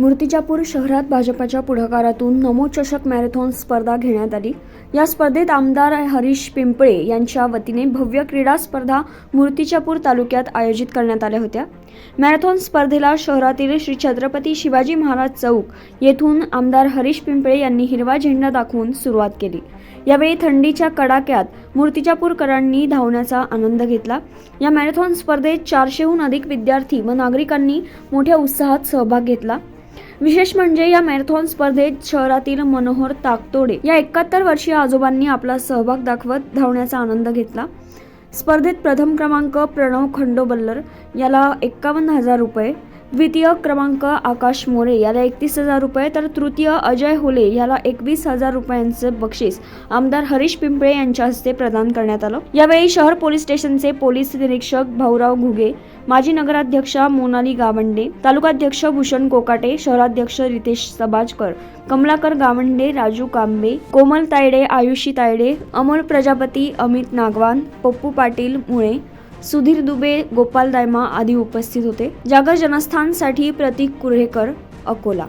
मूर्तिजापूर शहरात भाजपाच्या पुढाकारातून नमो चषक मॅरेथॉन स्पर्धा घेण्यात आली. या स्पर्धेत आमदार हरीश पिंपळे यांच्या वतीने भव्य क्रीडा स्पर्धा मूर्तिजापूर तालुक्यात आयोजित करण्यात आल्या होत्या. मॅरेथॉन स्पर्धेला शहरातील श्री छत्रपती शिवाजी महाराज चौक येथून आमदार हरीश पिंपळे यांनी हिरवा झेंडा दाखवून सुरुवात केली. यावेळी थंडीच्या कडाक्यात मूर्तिजापूरकरांनी धावण्याचा आनंद घेतला. या मॅरेथॉन स्पर्धेत चारशेहून अधिक विद्यार्थी व नागरिकांनी मोठ्या उत्साहात सहभाग घेतला. विशेष म्हणजे या मॅरेथॉन स्पर्धेत शहरातील मनोहर ताकतोडे या एकाहत्तर वर्षीय आजोबांनी आपला सहभाग दाखवत धावण्याचा आनंद घेतला. स्पर्धेत प्रथम क्रमांक प्रणव खंडोबल्लर याला एक्कावन्न हजार रुपये द्वितीय क्रमांक आकाश मोरे याला एकतीस हजार रुपये. तर तृतीय अजय होले याला एकवीस हजार रुपयांचे बक्षीस. आमदार हरीश पिंपळे यांच्या हस्ते प्रदान करण्यात आलं. यावेळी शहर पोलीस स्टेशनचे पोलीस निरीक्षक भाऊराव घुगे माजी नगराध्यक्षा मोनाली गावंडे तालुकाध्यक्ष भूषण कोकाटे शहराध्यक्ष रितेश सबाजकर कमलाकर गावंडे राजू कांबे कोमल तायडे आयुषी तायडे अमोल प्रजापती अमित नागवान पप्पू पाटील मुळे सुधीर दुबे गोपाल दायमा आदी उपस्थित होते. जागर जनस्थानसाठी प्रतीक कुर्हेकर अकोला.